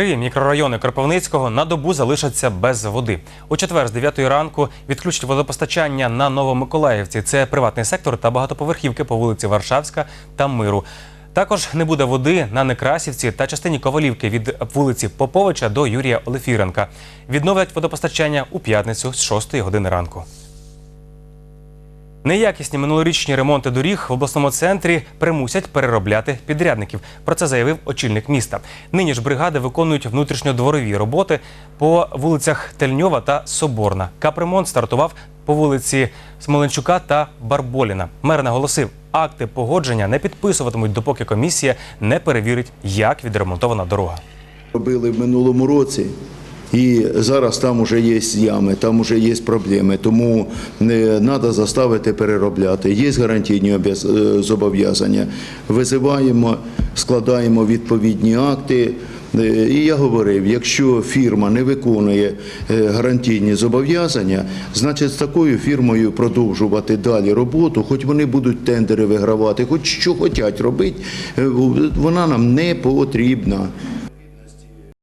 Три мікрорайони Кропивницького на добу залишаться без води. У четвер з 9 ранку відключать водопостачання на Новомиколаївці. Це приватний сектор та багатоповерхівки по вулиці Варшавська та Миру. Також не буде води на Некрасівці та частині Ковалівки від вулиці Поповича до Юрія Олефіренка. Відновлять водопостачання у п'ятницю з 6 години ранку. Неякісні минулорічні ремонти доріг в обласному центрі примусять переробляти підрядників. Про це заявив очільник міста. Нині ж бригади виконують внутрішньодворові роботи по вулицях Тельньова та Соборна. Капремонт стартував по вулиці Смоленчука та Барболіна. Мер наголосив, акти погодження не підписуватимуть, допоки комісія не перевірить, як відремонтована дорога. Робили в минулому році, і зараз там вже є ями, там вже є проблеми. Тому не треба заставити переробляти. Є гарантійні е, зобов'язання. Визиваємо, складаємо відповідні акти. Е, І я говорив, якщо фірма не виконує е, гарантійні зобов'язання, значить з такою фірмою продовжувати далі роботу, хоч вони будуть тендери вигравати, хоч що хочуть робити, вона нам не потрібна.